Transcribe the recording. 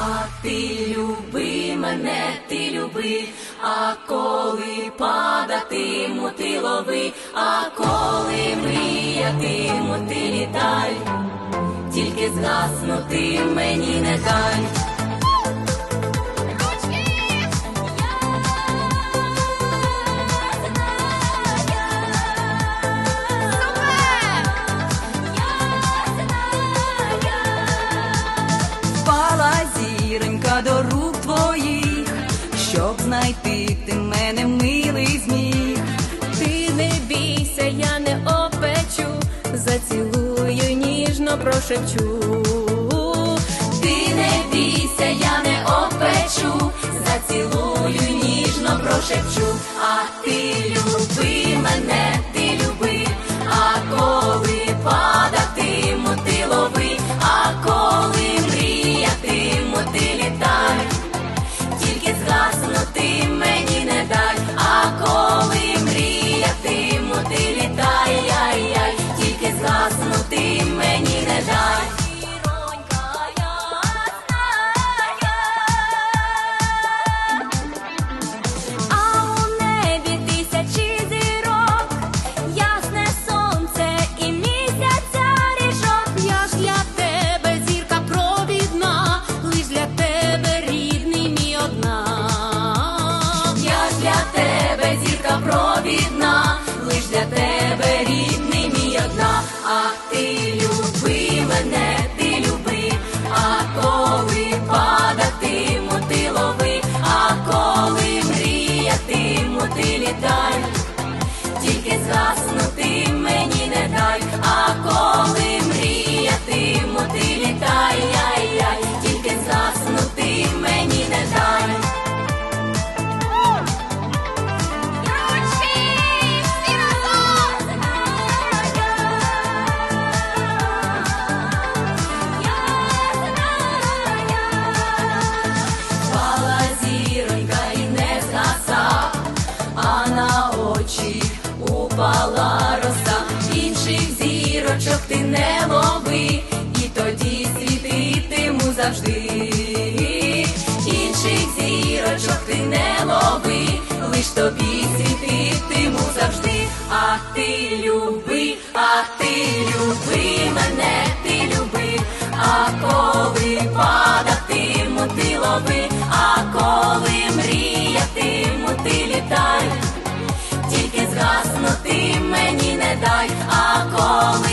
А ти люби мене, ти люби, а коли падатиму, ти лови, а коли мріятиму, ти літай, тільки згаснути мені не дай. До рук твоїх, щоб знайти ти мене милий зміг. Ти не бійся, я не опечу, зацілую ніжно прошепчу. Ти не бійся, я не опечу, зацілую ніжно прошепчу, не лови, і тоді світитиму завжди. Інших зірочок ти не лови, лиш тобі світитиму завжди. А ти люби, а ти люби мене, ти люби, а коли падатиму, ти лови, а коли мріятиму, ти літай, тільки згаснути мені не дай, а коли